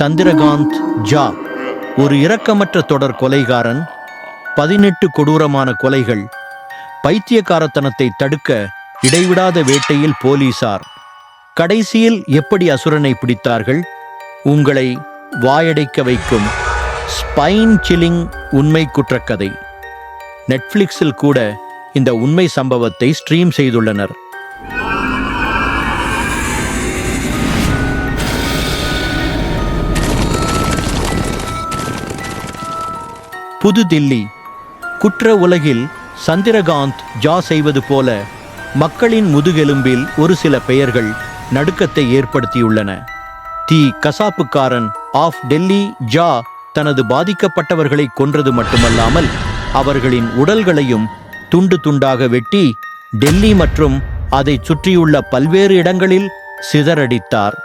சந்திரகாந்த் ஜா ஒரு இரக்கமற்ற தொடர் கொலைகாரன் பதினெட்டு கொடூரமான கொலைகள் பைத்தியக்காரத்தனத்தை தடுக்க இடைவிடாத வேட்டையில் போலீசார். கடைசியில் எப்படி அசுரனை பிடித்தார்கள்? உங்களை வாயடைக்க வைக்கும் ஸ்பைன் சில்லிங் உண்மை குற்றக்கதை. நெட்ஃப்ளிக்ஸில் கூட இந்த உண்மை சம்பவத்தை ஸ்ட்ரீம் செய்துள்ளனர். புதுதில்லி. குற்ற உலகில் சந்திரகாந்த் ஜா செய்வது போல மக்களின் முதுகெலும்பில் ஒரு சில பெயர்கள் நடுக்கத்தை ஏற்படுத்தியுள்ளன. தி கசாப்புக்காரன் ஆஃப் டெல்லி ஜா தனது பாதிக்கப்பட்டவர்களை கொன்றது மட்டுமல்லாமல் அவர்களின் உடல்களையும் துண்டு துண்டாக வெட்டி டெல்லி மற்றும் அதைச் சுற்றியுள்ள பல்வேறு இடங்களில் சிதறடித்தார்.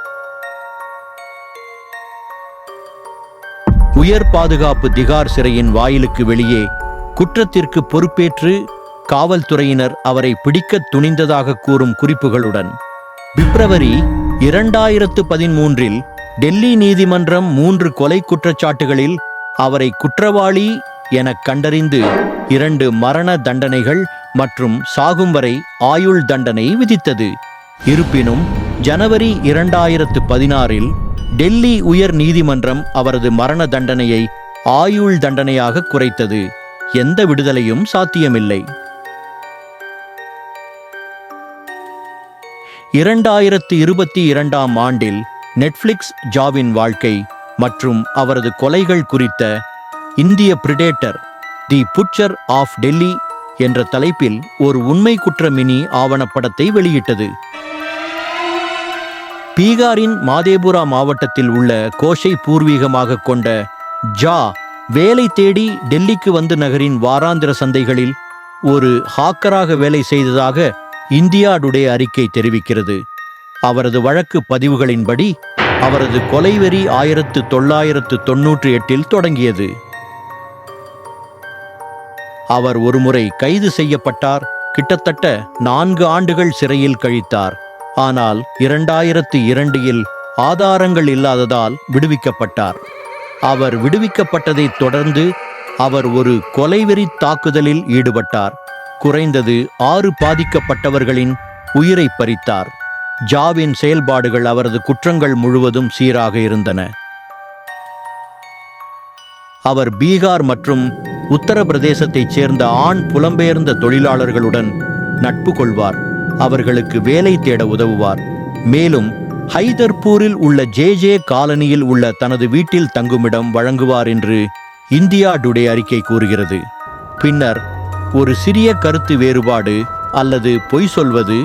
உயர் பாதுகாப்பு திகார் சிறையின் வாயிலுக்கு வெளியே குற்றத்திற்கு பொறுப்பேற்று காவல்துறையினர் அவரை பிடிக்க துணிந்ததாக கூறும் குறிப்புகளுடன். பிப்ரவரி இரண்டாயிரத்து பதிமூன்றில் டெல்லி நீதிமன்றம் மூன்று கொலை குற்றச்சாட்டுகளில் அவரை குற்றவாளி எனக் கண்டறிந்து இரண்டு மரண தண்டனைகள் மற்றும் சாகும் வரை ஆயுள் தண்டனை விதித்தது. இருப்பினும் ஜனவரி இரண்டாயிரத்து பதினாறில் டெல்லி உயர் நீதிமன்றம் அவரது மரண தண்டனையை ஆயுள் தண்டனையாக குறைத்தது. எந்த விடுதலையும் சாத்தியமில்லை. இரண்டாயிரத்து இருபத்தி இரண்டாம் ஆண்டில் நெட்ஃப்ளிக்ஸ் ஜாவின் வாழ்க்கை மற்றும் அவரது கொலைகள் குறித்த இந்திய predator the butcher of Delhi என்ற தலைப்பில் ஒரு உண்மை குற்ற மினி ஆவணப்படத்தை வெளியிட்டது. பீகாரின் மாதேபுரா மாவட்டத்தில் உள்ள கோஷை பூர்வீகமாக கொண்ட ஜா வேலை தேடி டெல்லிக்கு வந்து நகரின் வாராந்திர சந்தைகளில் ஒரு ஹாக்கராக வேலை செய்ததாக இந்தியா டுடே அறிக்கை தெரிவிக்கிறது. அவரது வழக்கு பதிவுகளின்படி அவரது கொலைவெறி ஆயிரத்து தொள்ளாயிரத்து தொன்னூற்றி எட்டில் தொடங்கியது. அவர் ஒருமுறை கைது செய்யப்பட்டார். கிட்டத்தட்ட நான்கு ஆண்டுகள் சிறையில் கழித்தார். ஆனால் இரண்டாயிரத்தி இரண்டில் ஆதாரங்கள் இல்லாததால் விடுவிக்கப்பட்டார். அவர் விடுவிக்கப்பட்டதைத் தொடர்ந்து அவர் ஒரு கொலைவெறி தாக்குதலில் ஈடுபட்டார். குறைந்தது ஆறு பாதிக்கப்பட்டவர்களின் உயிரை பறித்தார். ஜாவின் செயல்பாடுகள் அவரது குற்றங்கள் முழுவதும் சீராக இருந்தன. அவர் பீகார் மற்றும் உத்தரப்பிரதேசத்தைச் சேர்ந்த ஆண் புலம்பெயர்ந்த தொழிலாளர்களுடன் நட்பு கொள்வார். அவர்களுக்கு வேலை தேட உதவுவார். மேலும் ஹைதர்பூரில் உள்ள ஜே ஜே காலனியில் உள்ள தனது வீட்டில் தங்குமிடம் வழங்குவார் என்று இந்தியா டுடே அறிக்கை கூறுகிறது. பின்னர் ஒரு சிறிய கருத்து வேறுபாடு அல்லது பொய் சொல்வது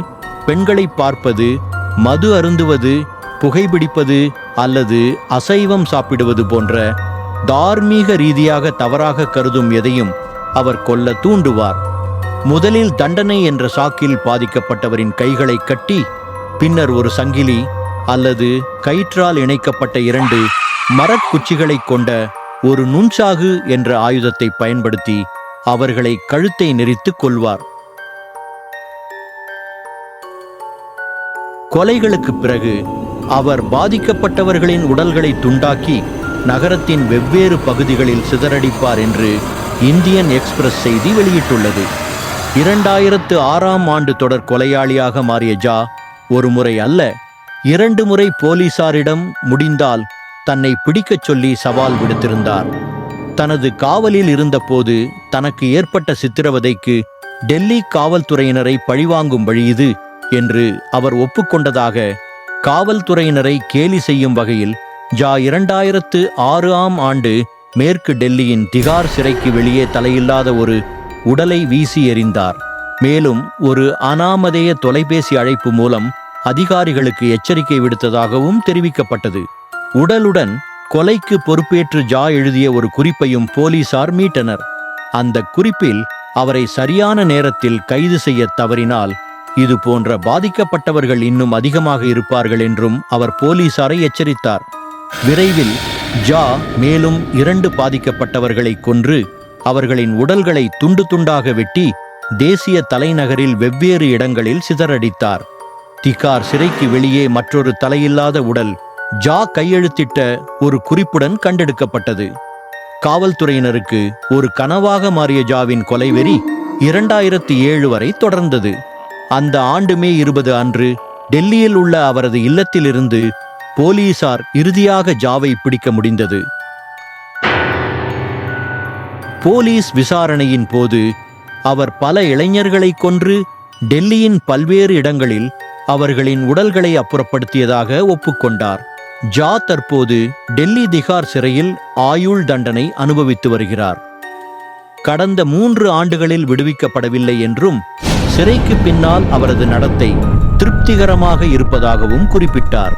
பெண்களை பார்ப்பது மது அருந்துவது புகைப்பிடிப்பது அல்லது அசைவம் சாப்பிடுவது போன்ற தார்மீக ரீதியாக தவறாக கருதும் எதையும் அவர் கொல்ல தூண்டுவார். முதலில் தண்டனை என்ற சாக்கில் பாதிக்கப்பட்டவரின் கைகளை கட்டி பின்னர் ஒரு சங்கிலி அல்லது கயிற்றால் இணைக்கப்பட்ட இரண்டு மரக்குச்சிகளைக் கொண்ட ஒரு நுண்சாகு என்ற ஆயுதத்தை பயன்படுத்தி அவர்களை கழுத்தை நெரித்துக் கொள்வார் கொலைகளுக்குப் பிறகு அவர் பாதிக்கப்பட்டவர்களின் உடல்களை துண்டாக்கி நகரத்தின் வெவ்வேறு பகுதிகளில் சிதறடிப்பார் என்று இந்தியன் எக்ஸ்பிரஸ் செய்தி வெளியிட்டுள்ளது. இரண்டாயிரத்து ஆறாம் ஆண்டு தொடர் கொலையாளியாக மாறிய ஜா ஒரு முறை அல்ல இரண்டு முறை போலீசாரிடம் முடிந்தால் தன்னை பிடிக்கச் சொல்லி சவால் விடுத்திருந்தார். தனது காவலில் இருந்தபோது தனக்கு ஏற்பட்ட சித்திரவதைக்கு டெல்லி காவல்துறையினரை பழிவாங்கும் வழி இது என்று அவர் ஒப்புக்கொண்டதாக காவல்துறையினரை கேலி செய்யும் வகையில் ஜா இரண்டாயிரத்து ஆறு ஆம் ஆண்டு மேற்கு டெல்லியின் திகார் சிறைக்கு வெளியே தலையில்லாத ஒரு உடலை வீசி எறிந்தார். மேலும் ஒரு அனாமதேய தொலைபேசி அழைப்பு மூலம் அதிகாரிகளுக்கு எச்சரிக்கை விடுத்ததாகவும் தெரிவிக்கப்பட்டது. உடலுடன் கொலைக்கு பொறுப்பேற்று ஜா எழுதிய ஒரு குறிப்பையும் போலீசார் மீட்டனர். அந்த குறிப்பில் அவரை சரியான நேரத்தில் கைது செய்ய தவறினால் இது போன்ற பாதிக்கப்பட்டவர்கள் இன்னும் அதிகமாக இருப்பார்கள் என்றும் அவர் போலீசாரை எச்சரித்தார். விரைவில் ஜா மேலும் இரண்டு பாதிக்கப்பட்டவர்களை கொன்று அவர்களின் உடல்களை துண்டு துண்டாக வெட்டி தேசிய தலைநகரில் வெவ்வேறு இடங்களில் சிதறடித்தார். திகார் சிறைக்கு வெளியே மற்றொரு தலையில்லாத உடல் ஜா கையெழுத்திட்ட ஒரு குறிப்புடன் கண்டெடுக்கப்பட்டது. காவல்துறையினருக்கு ஒரு கனவாக மாறிய ஜாவின் கொலைவெறி இரண்டாயிரத்தி ஏழு வரை தொடர்ந்தது. அந்த ஆண்டு மே இருபது அன்று டெல்லியில் உள்ள அவரது இல்லத்திலிருந்து போலீசார் இறுதியாக ஜாவை பிடிக்க முடிந்தது. போலீஸ் விசாரணையின் போது அவர் பல இளைஞர்களை கொன்று டெல்லியின் பல்வேறு இடங்களில் அவர்களின் உடல்களை அப்புறப்படுத்தியதாக ஒப்புக்கொண்டார். ஜா தற்போது டெல்லி திகார் சிறையில் ஆயுள் தண்டனை அனுபவித்து வருகிறார். கடந்த மூன்று ஆண்டுகளில் விடுவிக்கப்படவில்லை என்றும் சிறைக்கு பின்னால் அவரது நடத்தை திருப்திகரமாக இருப்பதாகவும் குறிப்பிட்டார்.